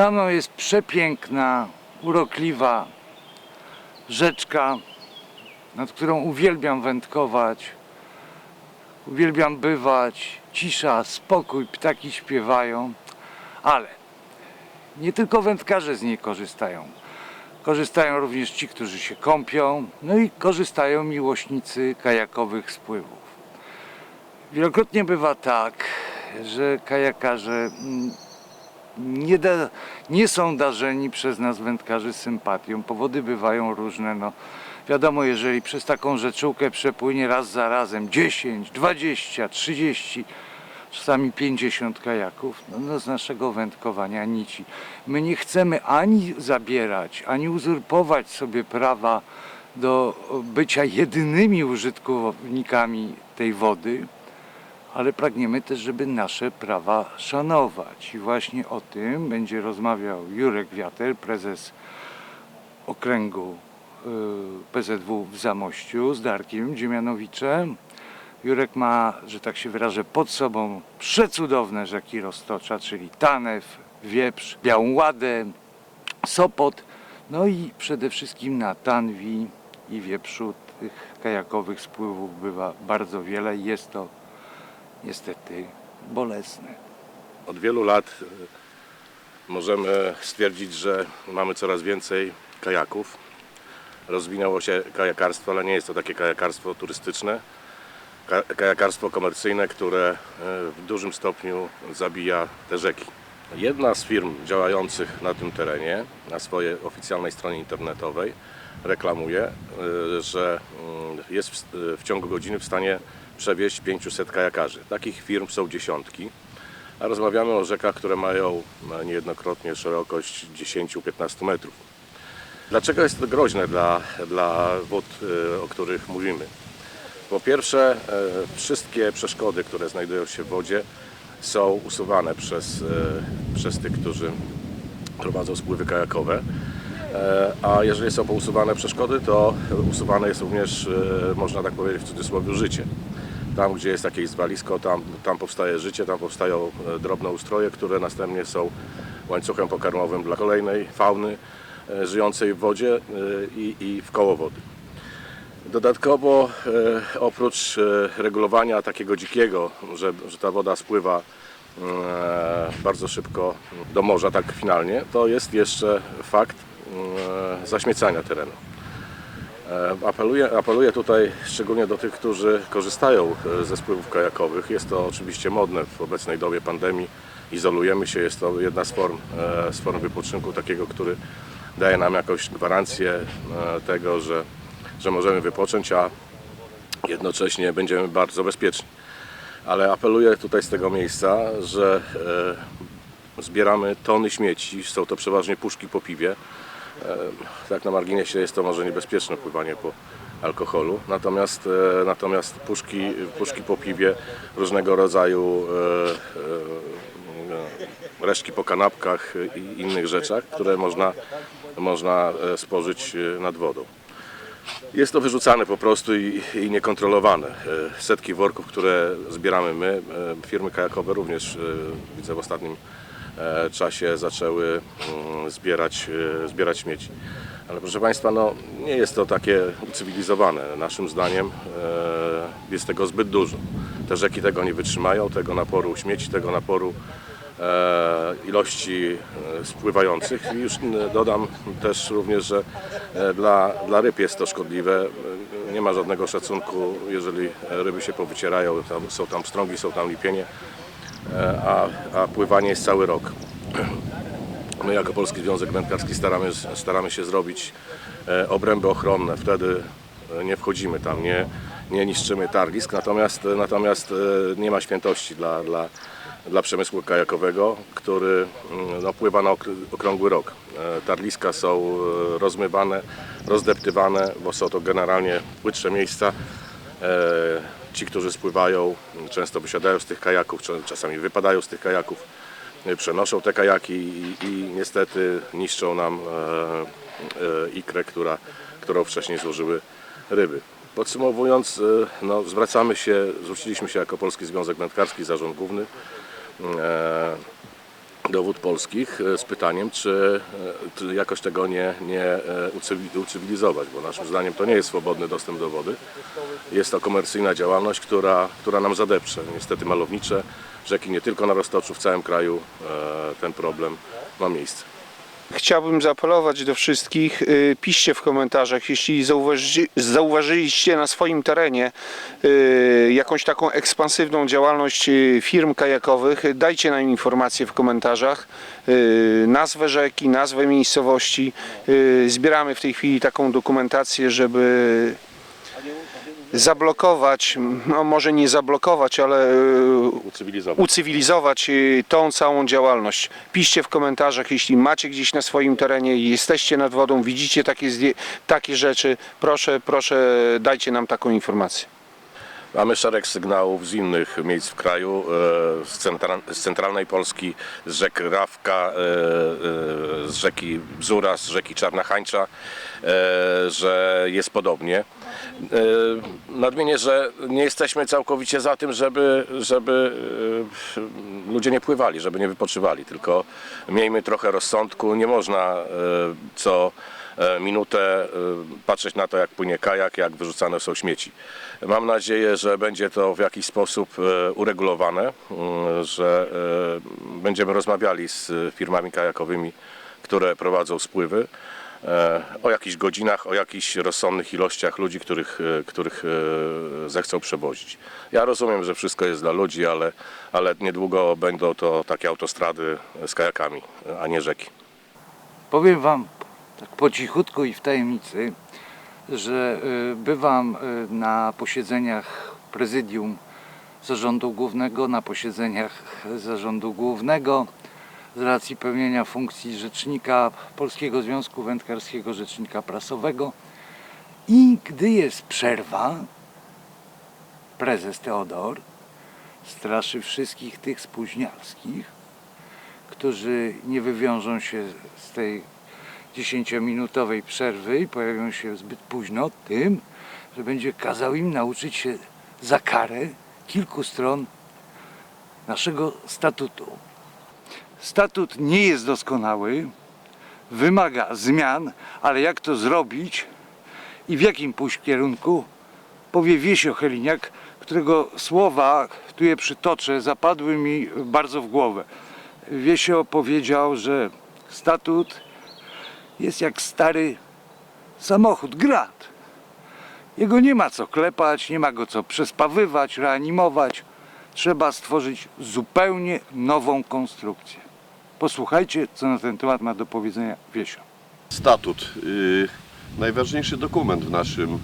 Za mną jest przepiękna, urokliwa rzeczka, nad którą uwielbiam wędkować. Uwielbiam bywać, cisza, spokój, ptaki śpiewają, ale nie tylko wędkarze z niej korzystają. Korzystają również ci, którzy się kąpią, no i korzystają miłośnicy kajakowych spływów. Wielokrotnie bywa tak, że kajakarze mm, nie, da, nie są darzeni przez nas wędkarzy sympatią. Powody bywają różne. No, wiadomo, jeżeli przez taką rzeczułkę przepłynie raz za razem 10, 20, 30, czasami 50 kajaków, no, no z naszego wędkowania nici. My nie chcemy ani zabierać, ani uzurpować sobie prawa do bycia jedynymi użytkownikami tej wody, ale pragniemy też, żeby nasze prawa szanować. I właśnie o tym będzie rozmawiał Jurek Wiater, prezes okręgu y, PZW w Zamościu z Darkiem Dziemianowiczem. Jurek ma, że tak się wyrażę, pod sobą przecudowne rzeki Roztocza, czyli Tanew, Wieprz, Białą Ładę, Sopot, no i przede wszystkim na Tanwi i Wieprzu tych kajakowych spływów bywa bardzo wiele jest to niestety bolesne. Od wielu lat y, możemy stwierdzić, że mamy coraz więcej kajaków. Rozwinęło się kajakarstwo, ale nie jest to takie kajakarstwo turystyczne. Ka- Kajakarstwo komercyjne, które y, w dużym stopniu zabija te rzeki. Jedna z firm działających na tym terenie, na swojej oficjalnej stronie internetowej, reklamuje, y, że y, jest w, y, w ciągu godziny w stanie przewieźć 500 kajakarzy. Takich firm są dziesiątki. A rozmawiamy o rzekach, które mają e, niejednokrotnie szerokość 10-15 metrów. Dlaczego jest to groźne dla, dla wód, o których mówimy? Po pierwsze, e, wszystkie przeszkody, które znajdują się w wodzie, są usuwane przez, e, przez tych, którzy prowadzą spływy kajakowe. E, A jeżeli są pousuwane przeszkody, to usuwane jest również, e, można tak powiedzieć w cudzysłowie, życie. Tam, gdzie jest jakieś zwalisko, tam, tam powstaje życie, tam powstają drobne ustroje, które następnie są łańcuchem pokarmowym dla kolejnej fauny żyjącej w wodzie i, i w koło wody. Dodatkowo e, oprócz e, regulowania takiego dzikiego, że, że ta woda spływa e, bardzo szybko do morza, tak finalnie, to jest jeszcze fakt zaśmiecania terenu. Apeluję, apeluję tutaj szczególnie do tych, którzy korzystają ze spływów kajakowych. Jest to oczywiście modne w obecnej dobie pandemii. Izolujemy się, jest to jedna z form, z form wypoczynku takiego, który daje nam jakąś gwarancję tego, że, że możemy wypocząć, a jednocześnie będziemy bardzo bezpieczni. Ale apeluję tutaj z tego miejsca, że e, zbieramy tony śmieci, są to przeważnie puszki po piwie. E, Tak na marginesie jest to może niebezpieczne pływanie po alkoholu, natomiast, e, natomiast puszki, puszki po piwie, różnego rodzaju resztki po kanapkach i innych rzeczach, które można, można spożyć nad wodą. Jest to wyrzucane po prostu i, i niekontrolowane. E, Setki worków, które zbieramy my, e, firmy kajakowe również e, widzę w ostatnim czasie zaczęły mm, zbierać, zbierać śmieci. Ale proszę Państwa, no, nie jest to takie ucywilizowane. Naszym zdaniem jest tego zbyt dużo. Te rzeki tego nie wytrzymają, tego naporu śmieci, tego naporu ilości e, spływających. I już n- dodam też również, że e, dla, dla ryb jest to szkodliwe. E, Nie ma żadnego szacunku, jeżeli ryby się powycierają, tam, są tam strągi, są tam lipienie, e, a, a pływanie jest cały rok. My jako Polski Związek Wędkarski staramy, staramy się zrobić e, obręby ochronne. Wtedy e, nie wchodzimy tam, nie, nie niszczymy tarlisk, natomiast, natomiast e, nie ma świętości dla, dla, dla przemysłu kajakowego, który mm, no, pływa na okr- okrągły rok. E, Tarliska są e, rozmywane, rozdeptywane, bo są to generalnie płytsze miejsca. E, Ci, którzy spływają, często wysiadają z tych kajaków, czasami wypadają z tych kajaków przenoszą te kajaki i, i niestety niszczą nam ikrę, która, którą wcześniej złożyły ryby. Podsumowując, no, zwracamy się, zwróciliśmy się jako Polski Związek Wędkarski, Zarząd Główny dowód polskich e, z pytaniem, czy, e, czy jakoś tego nie, nie e, ucywi- ucywilizować, bo naszym zdaniem to nie jest swobodny dostęp do wody. Jest to komercyjna działalność, która, która nam zadeprze. Niestety malownicze rzeki nie tylko na Roztoczu, w całym kraju e, ten problem ma miejsce. Chciałbym zaapelować do wszystkich, y, piszcie w komentarzach, jeśli zauważy, zauważyliście na swoim terenie y, jakąś taką ekspansywną działalność y, firm kajakowych, dajcie nam informacje w komentarzach, nazwę rzeki, nazwę miejscowości. Zbieramy w tej chwili taką dokumentację, żeby zablokować, no może nie zablokować, ale y, Ucywilizować. ucywilizować y, tą całą działalność. Piszcie w komentarzach, jeśli macie gdzieś na swoim terenie i jesteście nad wodą, widzicie takie, takie rzeczy, proszę, proszę dajcie nam taką informację. Mamy szereg sygnałów z innych miejsc w kraju, e, z, centra, z centralnej Polski, z rzek Rawka, e, e, z rzeki Bzura, z rzeki Czarna Hańcza, że jest podobnie. Nadmienię, że nie jesteśmy całkowicie za tym, żeby, żeby ludzie nie pływali, żeby nie wypoczywali, tylko miejmy trochę rozsądku. Nie można co minutę e, patrzeć na to, jak płynie kajak, jak wyrzucane są śmieci. Mam nadzieję, że będzie to w jakiś sposób e, uregulowane, że e, będziemy rozmawiali z firmami kajakowymi, które prowadzą spływy e, o jakichś godzinach, o jakichś rozsądnych ilościach ludzi, których, e, których e, zechcą przewozić. Ja rozumiem, że wszystko jest dla ludzi, ale, ale niedługo będą to takie autostrady z kajakami, a nie rzeki. Powiem Wam tak po cichutku i w tajemnicy, że y, bywam y, na posiedzeniach prezydium zarządu głównego, na posiedzeniach zarządu głównego z racji pełnienia funkcji rzecznika Polskiego Związku Wędkarskiego, rzecznika prasowego. I gdy jest przerwa, prezes Teodor straszy wszystkich tych spóźnialskich, którzy nie wywiążą się z tej 10-minutowej przerwy i pojawią się zbyt późno tym, że będzie kazał im nauczyć się za karę kilku stron naszego statutu. Statut nie jest doskonały, wymaga zmian, ale jak to zrobić i w jakim pójść kierunku, powie Wiesio Heliniak, którego słowa, tu je przytoczę, zapadły mi bardzo w głowę. Wiesio powiedział, że statut jest jak stary samochód, grat. Jego nie ma co klepać, nie ma go co przespawywać, reanimować. Trzeba stworzyć zupełnie nową konstrukcję. Posłuchajcie, co na ten temat ma do powiedzenia Wiesio. Statut. y, Najważniejszy dokument w naszym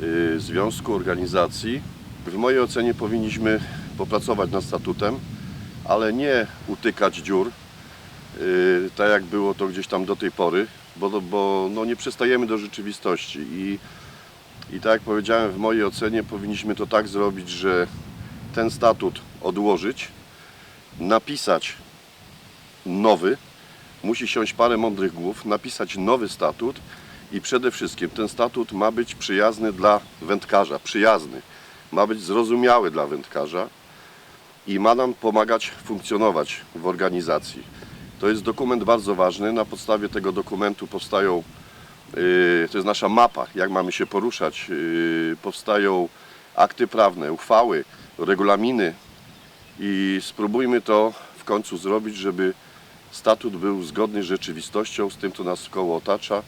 y, związku, organizacji. W mojej ocenie powinniśmy popracować nad statutem, ale nie utykać dziur, y, tak jak było to gdzieś tam do tej pory, bo, bo no nie przystajemy do rzeczywistości. I, I tak jak powiedziałem, w mojej ocenie powinniśmy to tak zrobić, że ten statut odłożyć, napisać nowy, musi siąść parę mądrych głów, napisać nowy statut i przede wszystkim ten statut ma być przyjazny dla wędkarza, przyjazny, ma być zrozumiały dla wędkarza i ma nam pomagać funkcjonować w organizacji. To jest dokument bardzo ważny, na podstawie tego dokumentu powstają, yy, to jest nasza mapa, jak mamy się poruszać, yy, powstają akty prawne, uchwały, regulaminy i spróbujmy to w końcu zrobić, żeby statut był zgodny z rzeczywistością, z tym, co nas koło otacza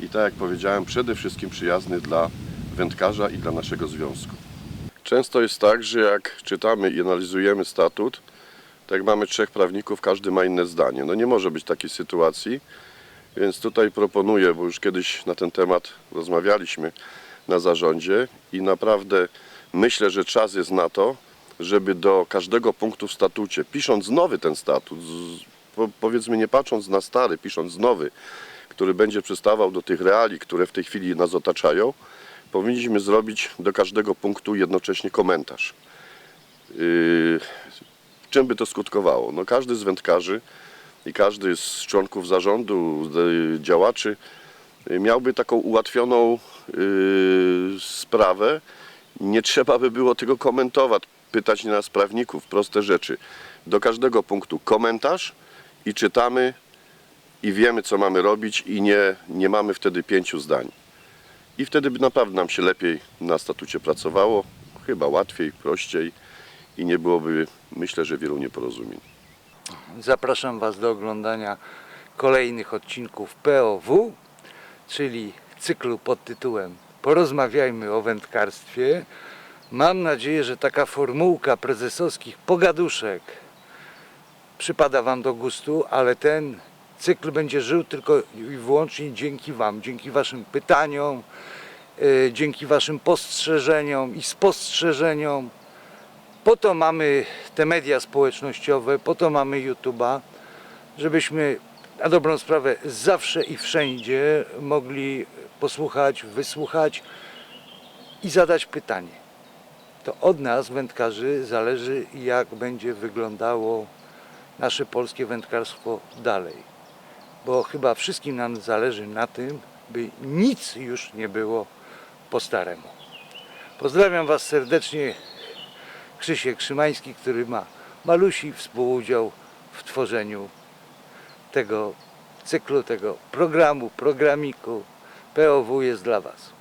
i tak jak powiedziałem, przede wszystkim przyjazny dla wędkarza i dla naszego związku. Często jest tak, że jak czytamy i analizujemy statut, tak jak mamy trzech prawników, każdy ma inne zdanie. No nie może być takiej sytuacji, więc tutaj proponuję, bo już kiedyś na ten temat rozmawialiśmy na zarządzie i naprawdę myślę, że czas jest na to, żeby do każdego punktu w statucie, pisząc nowy ten statut, powiedzmy nie patrząc na stary, pisząc nowy, który będzie przystawał do tych reali, które w tej chwili nas otaczają, powinniśmy zrobić do każdego punktu jednocześnie komentarz. Yy, czym by to skutkowało? No każdy z wędkarzy i każdy z członków zarządu, z- działaczy yy, miałby taką ułatwioną yy, sprawę. Nie trzeba by było tego komentować, pytać nas prawników, proste rzeczy. Do każdego punktu komentarz i czytamy i wiemy co mamy robić i nie, nie mamy wtedy pięciu zdań. I wtedy by naprawdę nam się lepiej na statucie pracowało, chyba łatwiej, prościej i nie byłoby, myślę, że wielu nieporozumień. Zapraszam Was do oglądania kolejnych odcinków POW, czyli cyklu pod tytułem Porozmawiajmy o wędkarstwie. Mam nadzieję, że taka formułka prezesowskich pogaduszek przypada Wam do gustu, ale ten cykl będzie żył tylko i wyłącznie dzięki Wam, dzięki Waszym pytaniom, yy, dzięki Waszym postrzeżeniom i spostrzeżeniom. Po to mamy te media społecznościowe, po to mamy YouTube'a, żebyśmy na dobrą sprawę zawsze i wszędzie mogli posłuchać, wysłuchać i zadać pytanie. To od nas, wędkarzy, zależy, jak będzie wyglądało nasze polskie wędkarstwo dalej. Bo chyba wszystkim nam zależy na tym, by nic już nie było po staremu. Pozdrawiam Was serdecznie. Krzysiek Szymański, który ma malusi współudział w tworzeniu tego cyklu, tego programu, programiku. POW jest dla Was.